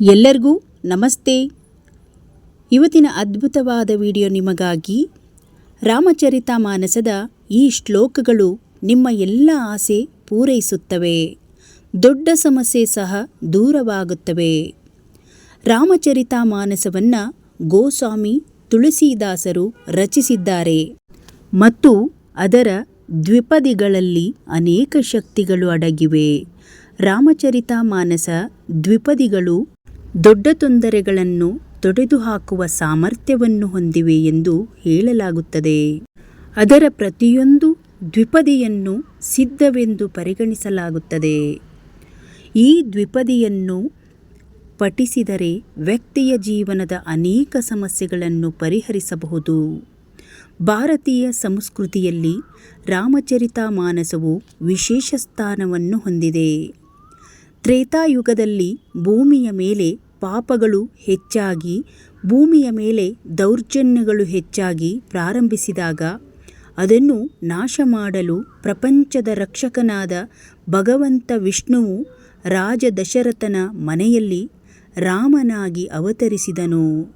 ಎಲ್ಲರಿಗೂ ನಮಸ್ತೆ. ಇವತ್ತಿನ ಅದ್ಭುತವಾದ ವಿಡಿಯೋ ನಿಮಗಾಗಿ ರಾಮಚರಿತಮಾನಸದ ಈ ಶ್ಲೋಕಗಳು ನಿಮ್ಮ ಎಲ್ಲ ಆಸೆ ಪೂರೈಸುತ್ತವೆ. ದೊಡ್ಡ ಸಮಸ್ಯೆ ಸಹ ದೂರವಾಗುತ್ತವೆ. ರಾಮಚರಿತಾಮಾನಸವನ್ನು ಗೋಸ್ವಾಮಿ ತುಳಸಿದಾಸರು ರಚಿಸಿದ್ದಾರೆ. ಮತ್ತು ಅದರ ದ್ವಿಪದಿಗಳಲ್ಲಿ ಅನೇಕ ಶಕ್ತಿಗಳು ಅಡಗಿವೆ. ರಾಮಚರಿತಮಾನಸ ದ್ವಿಪದಿಗಳು ದೊಡ್ಡ ತೊಂದರೆಗಳನ್ನು ತೊಡೆದುಹಾಕುವ ಸಾಮರ್ಥ್ಯವನ್ನು ಹೊಂದಿವೆ ಎಂದು ಹೇಳಲಾಗುತ್ತದೆ. ಅದರ ಪ್ರತಿಯೊಂದು ದ್ವಿಪದಿಯನ್ನು ಸಿದ್ಧವೆಂದು ಪರಿಗಣಿಸಲಾಗುತ್ತದೆ. ಈ ದ್ವಿಪದಿಯನ್ನು ಪಠಿಸಿದರೆ ವ್ಯಕ್ತಿಯ ಜೀವನದ ಅನೇಕ ಸಮಸ್ಯೆಗಳನ್ನು ಪರಿಹರಿಸಬಹುದು. ಭಾರತೀಯ ಸಂಸ್ಕೃತಿಯಲ್ಲಿ ರಾಮಚರಿತಮಾನಸವು ವಿಶೇಷ ಸ್ಥಾನವನ್ನು ಹೊಂದಿದೆ. ತ್ರೇತಾಯುಗದಲ್ಲಿ ಭೂಮಿಯ ಮೇಲೆ ಪಾಪಗಳು ಹೆಚ್ಚಾಗಿ, ಭೂಮಿಯ ಮೇಲೆ ದೌರ್ಜನ್ಯಗಳು ಹೆಚ್ಚಾಗಿ ಪ್ರಾರಂಭಿಸಿದಾಗ ಅದನ್ನು ನಾಶ ಮಾಡಲು ಪ್ರಪಂಚದ ರಕ್ಷಕನಾದ ಭಗವಂತ ವಿಷ್ಣುವು ರಾಜ ದಶರಥನ ಮನೆಯಲ್ಲಿ ರಾಮನಾಗಿ ಅವತರಿಸಿದನು.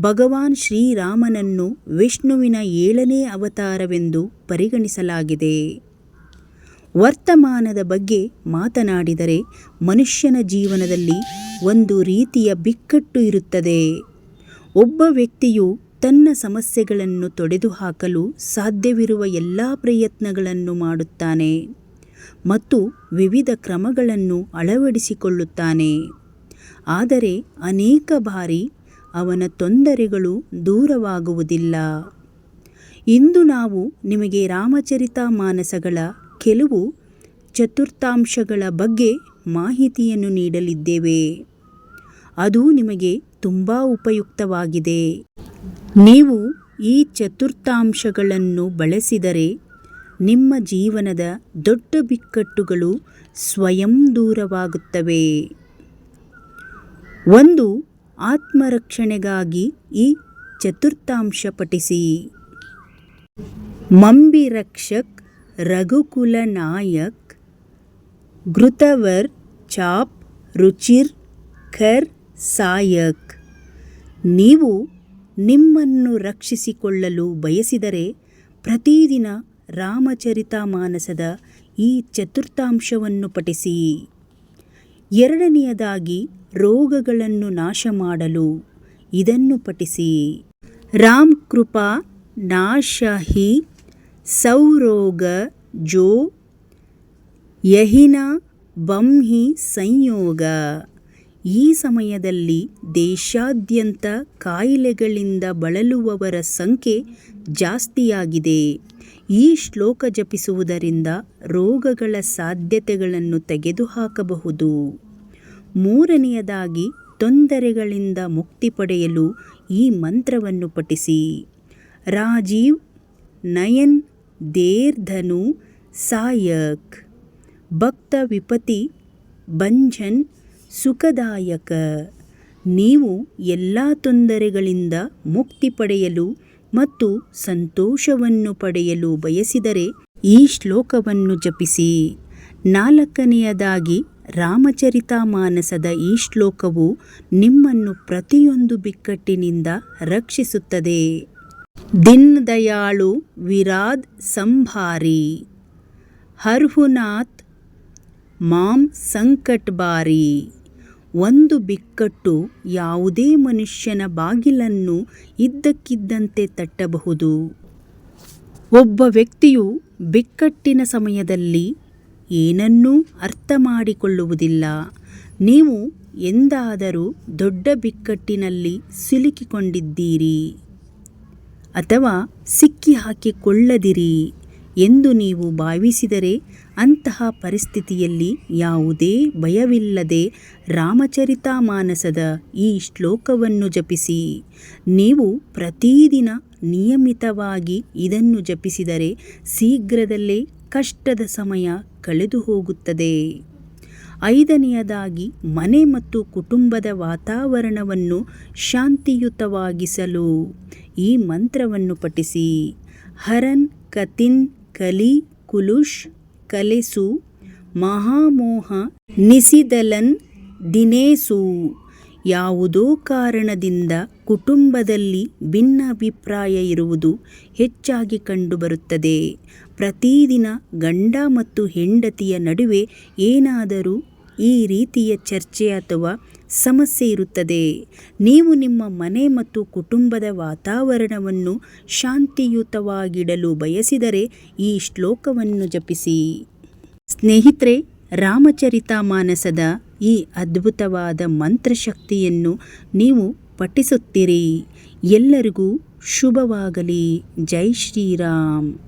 ಭಗವಾನ್ ಶ್ರೀರಾಮನನ್ನು ವಿಷ್ಣುವಿನ ಏಳನೇ ಅವತಾರವೆಂದು ಪರಿಗಣಿಸಲಾಗಿದೆ. ವರ್ತಮಾನದ ಬಗ್ಗೆ ಮಾತನಾಡಿದರೆ ಮನುಷ್ಯನ ಜೀವನದಲ್ಲಿ ಒಂದು ರೀತಿಯ ಬಿಕ್ಕಟ್ಟು ಇರುತ್ತದೆ. ಒಬ್ಬ ವ್ಯಕ್ತಿಯು ತನ್ನ ಸಮಸ್ಯೆಗಳನ್ನು ತೊಡೆದುಹಾಕಲು ಸಾಧ್ಯವಿರುವ ಎಲ್ಲ ಪ್ರಯತ್ನಗಳನ್ನು ಮಾಡುತ್ತಾನೆ ಮತ್ತು ವಿವಿಧ ಕ್ರಮಗಳನ್ನು ಅಳವಡಿಸಿಕೊಳ್ಳುತ್ತಾನೆ. ಆದರೆ ಅನೇಕ ಬಾರಿ ಅವನ ತೊಂದರೆಗಳು ದೂರವಾಗುವುದಿಲ್ಲ. ಇಂದು ನಾವು ನಿಮಗೆ ರಾಮಚರಿತಮಾನಸಗಳ ಕೆಲವು ಚತುರ್ಥಾಂಶಗಳ ಬಗ್ಗೆ ಮಾಹಿತಿಯನ್ನು ನೀಡಲಿದ್ದೇವೆ. ಅದು ನಿಮಗೆ ತುಂಬ ಉಪಯುಕ್ತವಾಗಿದೆ. ನೀವು ಈ ಚತುರ್ಥಾಂಶಗಳನ್ನು ಬಳಸಿದರೆ ನಿಮ್ಮ ಜೀವನದ ದೊಡ್ಡ ಬಿಕ್ಕಟ್ಟುಗಳು ಸ್ವಯಂ ದೂರವಾಗುತ್ತವೆ. ಒಂದು, ಆತ್ಮರಕ್ಷಣೆಗಾಗಿ ಈ ಚತುರ್ಥಾಂಶ ಪಠಿಸಿ. ಮಂಬಿರಕ್ಷಕ್ ರಘುಕುಲ ನಾಯಕ್, ಘೃತವರ್ ಚಾಪ್, ರುಚಿರ್ ಖರ್ ಸಾಯಕ್. ನೀವು ನಿಮ್ಮನ್ನು ರಕ್ಷಿಸಿಕೊಳ್ಳಲು ಬಯಸಿದರೆ ಪ್ರತಿದಿನ ರಾಮಚರಿತಮಾನಸದ ಈ ಚತುರ್ಥಾಂಶವನ್ನು ಪಠಿಸಿ. ಎರಡನೆಯದಾಗಿ ರೋಗಗಳನ್ನು ನಾಶ ಮಾಡಲು ಇದನ್ನು ಪಠಿಸಿ. ರಾಮ್ ಕೃಪಾ ನಾಶಹಿ ಸೌರೋಗ ಜೋ ಯಹಿನ ಬಂಹಿ ಸಂಯೋಗ. ಈ ಸಮಯದಲ್ಲಿ ದೇಶಾದ್ಯಂತ ಕಾಯಿಲೆಗಳಿಂದ ಬಳಲುವವರ ಸಂಖ್ಯೆ ಜಾಸ್ತಿಯಾಗಿದೆ. ಈ ಶ್ಲೋಕ ಜಪಿಸುವುದರಿಂದ ರೋಗಗಳ ಸಾಧ್ಯತೆಗಳನ್ನು ತೆಗೆದುಹಾಕಬಹುದು. ಮೂರನೆಯದಾಗಿ, ತೊಂದರೆಗಳಿಂದ ಮುಕ್ತಿ ಪಡೆಯಲು ಈ ಮಂತ್ರವನ್ನು ಪಠಿಸಿ. ರಾಜೀವ್ ನಯನ್ ದೇರ್ ಧನು ಸಾಯಕ್. ಭಕ್ತ ವಿಪತಿ ಬಂಜನ್ ಸುಖದಾಯಕ. ನೀವು ಎಲ್ಲ ತೊಂದರೆಗಳಿಂದ ಮುಕ್ತಿ ಪಡೆಯಲು ಮತ್ತು ಸಂತೋಷವನ್ನು ಪಡೆಯಲು ಬಯಸಿದರೆ ಈ ಶ್ಲೋಕವನ್ನು ಜಪಿಸಿ. ನಾಲ್ಕನೆಯದಾಗಿ, ರಾಮಚರಿತಾಮಾನಸದ ಈ ಶ್ಲೋಕವು ನಿಮ್ಮನ್ನು ಪ್ರತಿಯೊಂದು ಬಿಕ್ಕಟ್ಟಿನಿಂದ ರಕ್ಷಿಸುತ್ತದೆ. ದಿನ್ ದಯಾಳು ವಿರಾದ್ ಸಂಭಾರಿ, ಹರ್ಹುನಾಥ್ ಮಾಂ ಸಂಕಟ್ ಬಾರಿ. ಒಂದು ಬಿಕ್ಕಟ್ಟು ಯಾವುದೇ ಮನುಷ್ಯನ ಬಾಗಿಲನ್ನು ಇದ್ದಕ್ಕಿದ್ದಂತೆ ತಟ್ಟಬಹುದು. ಒಬ್ಬ ವ್ಯಕ್ತಿಯು ಬಿಕ್ಕಟ್ಟಿನ ಸಮಯದಲ್ಲಿ ಏನನ್ನೂ ಅರ್ಥ ಮಾಡಿಕೊಳ್ಳುವುದಿಲ್ಲ. ನೀವು ಎಂದಾದರೂ ದೊಡ್ಡ ಬಿಕ್ಕಟ್ಟಿನಲ್ಲಿ ಸಿಲುಕಿಕೊಂಡಿದ್ದೀರಿ. ಅಥವಾ ಸಿಕ್ಕಿ ಹಾಕಿಕೊಳ್ಳದಿರಿ ಎಂದು ನೀವು ಭಾವಿಸಿದರೆ ಅಂತಹ ಪರಿಸ್ಥಿತಿಯಲ್ಲಿ ಯಾವುದೇ ಭಯವಿಲ್ಲದೆ ರಾಮಚರಿತಾಮಾನಸದ ಈ ಶ್ಲೋಕವನ್ನು ಜಪಿಸಿ. ನೀವು ಪ್ರತಿದಿನ ನಿಯಮಿತವಾಗಿ ಇದನ್ನು ಜಪಿಸಿದರೆ ಶೀಘ್ರದಲ್ಲೇ ಕಷ್ಟದ ಸಮಯ ಕಳೆದು ಹೋಗುತ್ತದೆ ಐದನೆಯದಾಗಿ ಮನೆ ಮತ್ತು ಕುಟುಂಬದ ವಾತಾವರಣವನ್ನು ಶಾಂತಿಯುತವಾಗಿಸಲು ಈ ಮಂತ್ರವನ್ನು ಪಠಿಸಿ. ಹರನ್, ಕತಿನ್, ಕಲಿ, ಕುಲುಷ್, ಕಲೆಸು, ಮಹಾಮೋಹ, ನಿಸಿದಲನ್, ದಿನೇಸು ಯಾವುದೋ ಕಾರಣದಿಂದ ಕುಟುಂಬದಲ್ಲಿ ಭಿನ್ನಾಭಿಪ್ರಾಯ ಇರುವುದು ಹೆಚ್ಚಾಗಿ ಕಂಡುಬರುತ್ತದೆ. ಪ್ರತಿದಿನ ಗಂಡ ಮತ್ತು ಹೆಂಡತಿಯ ನಡುವೆ ಏನಾದರೂ ಈ ರೀತಿಯ ಚರ್ಚೆ ಅಥವಾ ಸಮಸ್ಯೆ ಇರುತ್ತದೆ. ನೀವು ನಿಮ್ಮ ಮನೆ ಮತ್ತು ಕುಟುಂಬದ ವಾತಾವರಣವನ್ನು ಶಾಂತಿಯುತವಾಗಿಡಲು ಬಯಸಿದರೆ ಈ ಶ್ಲೋಕವನ್ನು ಜಪಿಸಿ. ಸ್ನೇಹಿತರೆ, ರಾಮಚರಿತಮಾನಸದ ಈ ಅದ್ಭುತವಾದ ಮಂತ್ರಶಕ್ತಿಯನ್ನು ನೀವು ಪಠಿಸುತ್ತೀರಿ. ಎಲ್ಲರಿಗೂ ಶುಭವಾಗಲಿ. ಜೈ ಶ್ರೀರಾಮ್.